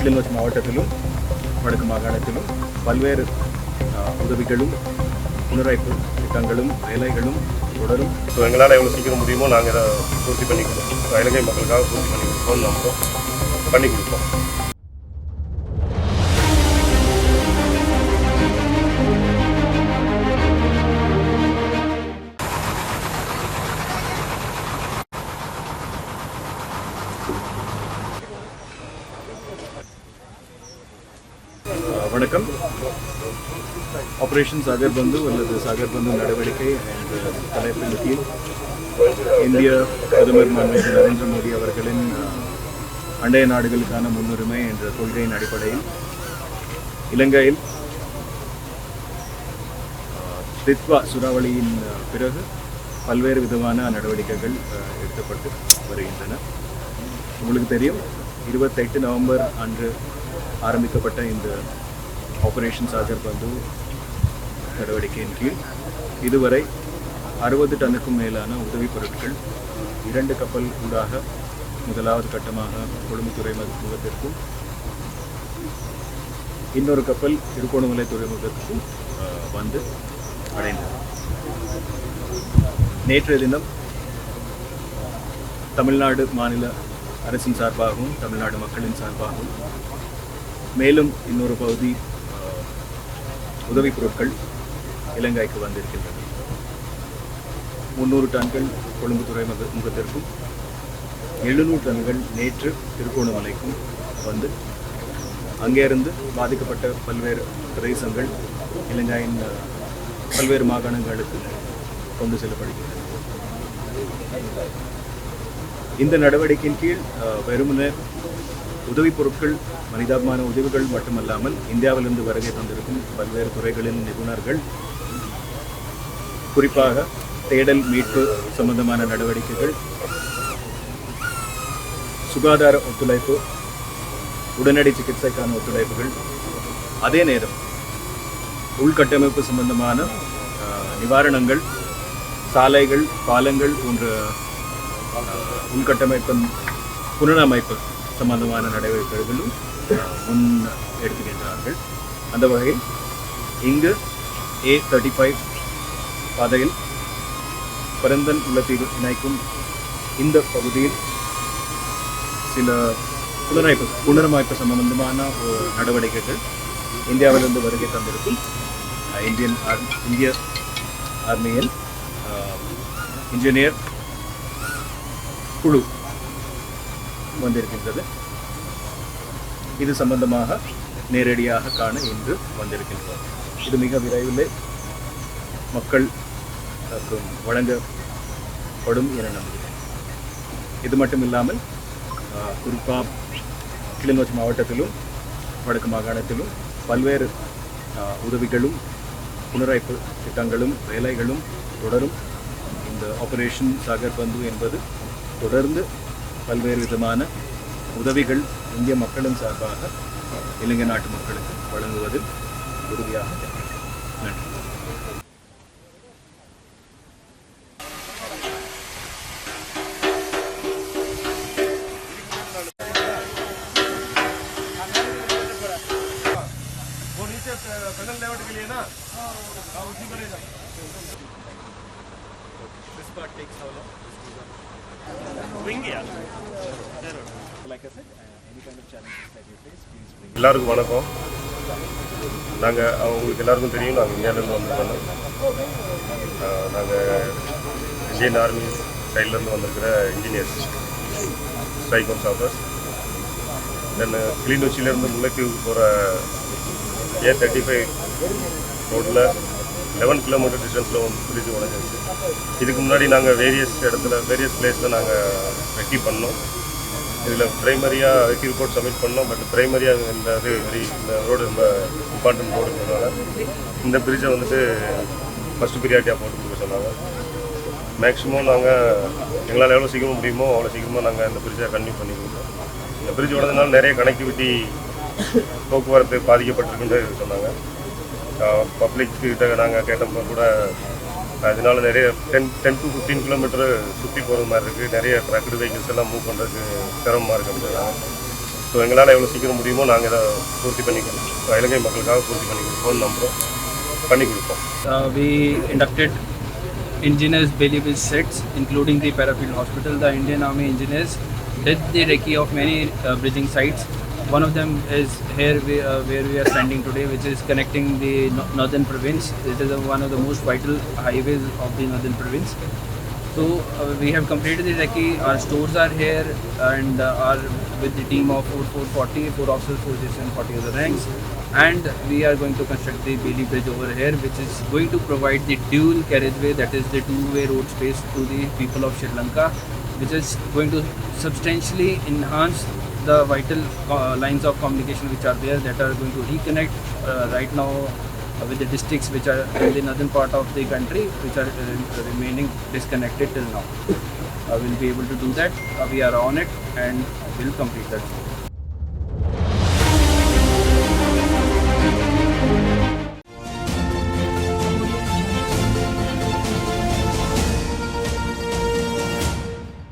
கிளிநொச்சி மாவட்டத்திலும் வடக்கு மாகாணத்திலும் பல்வேறு உதவிகளும் புனரமைப்பு திட்டங்களும் வேலைகளும் தொடரும். ஸோ எங்களால் எவ்வளோ சீக்கிரம் முடியுமோ நாங்கள் இதை பூர்த்தி பண்ணி கொடுப்போம் இலங்கை மக்களுக்காக பூர்த்தி பண்ணி கொடுப்போம்னு நம்புகிறோம் பண்ணி கொடுப்போம். வணக்கம். ஆபரேஷன் சாகர் பந்து அல்லது சாகர் பந்து நடவடிக்கை என்ற தலைப்பின் கீழ் இந்திய பிரதமர் மாண்புமிகு நரேந்திர மோடி அவர்களின் அண்டைய நாடுகளுக்கான முன்னுரிமை என்ற கொள்கையின் அடிப்படையில் இலங்கையில் தித்வா சூறாவளியின் பிறகு பல்வேறு விதமான நடவடிக்கைகள் எடுக்கப்பட்டு வருகின்றன. உங்களுக்கு தெரியும் இருபத்தெட்டு நவம்பர் அன்று ஆரம்பிக்கப்பட்ட இந்த ஆபரேஷன் சார்ஜர் பந்து நடவடிக்கையின் கீழ். இதுவரை அறுபது டன்னுக்கும் மேலான உதவிப் பொருட்கள் இரண்டு கப்பல் ஊடாக முதலாவது கட்டமாக கொழும்பு துறைமுகத்திற்கும் இன்னொரு கப்பல் திருக்கோணமலை துறைமுகத்திற்கும் வந்து அடைந்தது. நேற்றைய தினம் தமிழ்நாடு மாநில அரசின் சார்பாகவும் தமிழ்நாடு மக்களின் சார்பாகவும் மேலும் இன்னொரு பகுதி உதவிப் பொருட்கள் இலங்கைக்கு வந்திருக்கின்றன. முந்நூறு டன்கள் கொழும்பு துறைமுக முகத்திற்கும் எழுநூறு டன்கள் நேற்று திருகோணமலைக்கும் வந்து அங்கேருந்து பாதிக்கப்பட்ட பல்வேறு பிரதேசங்கள் இலங்கையின் பல்வேறு மாகாணங்களுக்கு கொண்டு செல்லப்படுகின்றன. இந்த நடவடிக்கையின் கீழ் வெறுமனே உதவிப் பொருட்கள் மனிதாபிமான உதவிகள் மட்டுமல்லாமல் இந்தியாவிலிருந்து வருகை தந்திருக்கும் பல்வேறு துறைகளின் நிபுணர்கள் குறிப்பாக தேடல் மீட்பு சம்பந்தமான நடவடிக்கைகள் சுகாதார ஒத்துழைப்பு உடனடி சிகிச்சைக்கான ஒத்துழைப்புகள். அதே நேரம் உள்கட்டமைப்பு சம்பந்தமான நிவாரணங்கள் சாலைகள் பாலங்கள் போன்ற உள்கட்டமைப்பின் புனரமைப்பு சம்பந்தமான நடவடிக்கைகளும் முன் எடுத்துகின்றார்கள் அந்த வகையில் இங்கு ஏ தேர்ட்டி ஃபைவ் பாதையில் பரந்தன் உள்ளத்தீவு இணைக்கும் இந்த பகுதியில் சில புனரமைப்பு புனரமைப்பு சம்பந்தமான நடவடிக்கைகள் இந்தியாவிலிருந்து வருகை தந்திருக்கும். இந்தியன் ஆர் இந்திய ஆர்மியில் இன்ஜினியர் குழு வந்திருக்கின்றது. இது சம்பந்தமாக நேரடியாக காண இன்று வந்திருக்கின்றோம். இது மிக விரைவில் மக்கள் வழங்கப்படும் என நம்புகிறேன். இது மட்டும் இல்லாமல் குறிப்பாக கிளிநொச்சி மாவட்டத்திலும் வடக்கு மாகாணத்திலும் பல்வேறு ஆஹ், உதவிகளும் புனரமைப்பு திட்டங்களும் வேலைகளும் தொடரும். இந்த ஆபரேஷன் சாகர் பந்து என்பது தொடர்ந்து பல்வேறு விதமான உதவிகள் இந்திய மக்களின் சார்பாக இலங்கை நாட்டு மக்களுக்கு வழங்குவதில் உறுதியாக நன்றி This how long? எல்லாருக்கும் வணக்கம். நாங்கள் அவங்களுக்கு எல்லாருக்கும் தெரியும் நாங்கள் இந்தியாவிலேருந்து வந்திருக்கோம். நாங்கள் இந்தியன் ஆர்மி சைட்லேருந்து வந்திருக்கிற engineers strike once offers then கிளிநொச்சியிலேருந்து முல்லைத்தீவுக்கு போகிற ஏ தேர்ட்டி ஃபைவ் ரோட்டில் லெவன் கிலோமீட்டர் டிஸ்டன்ஸில் வந்து பிரிட்ஜ் உடஞ்சிருச்சு. இதுக்கு முன்னாடி நாங்கள் வேரியஸ் இடத்துல வேரியஸ் பிளேஸில் நாங்கள் ரெக்கி பண்ணோம். இதில் ப்ரைமரியாக ரெக்கி ரிப்போர்ட் சப்மிட் பண்ணோம். பட் ப்ரைமரியாக இந்த இது வெரி இந்த ரோடு ரொம்ப இம்பார்ட்டன்ட் ரோடுங்கிறதுனால இந்த பிரிட்ஜை வந்துட்டு ஃபஸ்ட்டு ப்ரியாரிட்டியாக போட்டு கொடுக்க சொன்னாங்க. மேக்ஸிமம் நாங்கள் எங்களால் எவ்வளோ சீக்கிரம் முடியுமோ அவ்வளோ சீக்கிரமாக நாங்கள் இந்த பிரிட்ஜை கன்டினியூ பண்ணி கொடுத்தோம் இந்த பிரிட்ஜ் உடனதுனால நிறைய கனெக்டிவிட்டி போக்குவரத்து பாதிக்கப்பட்டிருக்குன்னு சொன்னாங்க. பப்ளிக் கிட்ட நாங்கள் கேட்டப்போ கூட அதனால நிறைய ten ten to fifteen kilometre சுற்றி போகிற மாதிரி இருக்குது நிறைய ட்ரக்டு வெஹிக்கிள்ஸ் எல்லாம் மூவ் பண்ணுறதுக்கு சிரமமாக இருக்குன்றாங்க ஸோ எங்களால் எவ்வளோ சீக்கிரம் முடியுமோ நாங்கள் இதை பூர்த்தி பண்ணி கொடுப்போம். இலங்கை மக்களுக்காக பூர்த்தி பண்ணி ஃபோன் நம்புகிறோம் பண்ணி கொடுப்போம். We inducted engineers engineers Bailey sets, including the Parafield Hospital. The Indian Army engineers did the recce of many uh, bridging sites. One of them is here we, uh, where we are standing today, which is connecting the no- northern province. It is uh, one of the most vital highways of the northern province. So uh, we have completed the recce. Our stores are here and uh, are with the team of 440, 4 officers, 4 and 40 other ranks. And we are going to construct the Bailey Bridge over here, which is going to provide the dual carriageway, that is the two-way road space to the people of Sri Lanka, which is going to substantially enhance the vital uh, lines of communication which are there that are going to reconnect uh, right now with the districts which are in the northern part of the country which are uh, remaining disconnected till now. Uh, we'll be able to do that. Uh, we are on it and we'll complete that.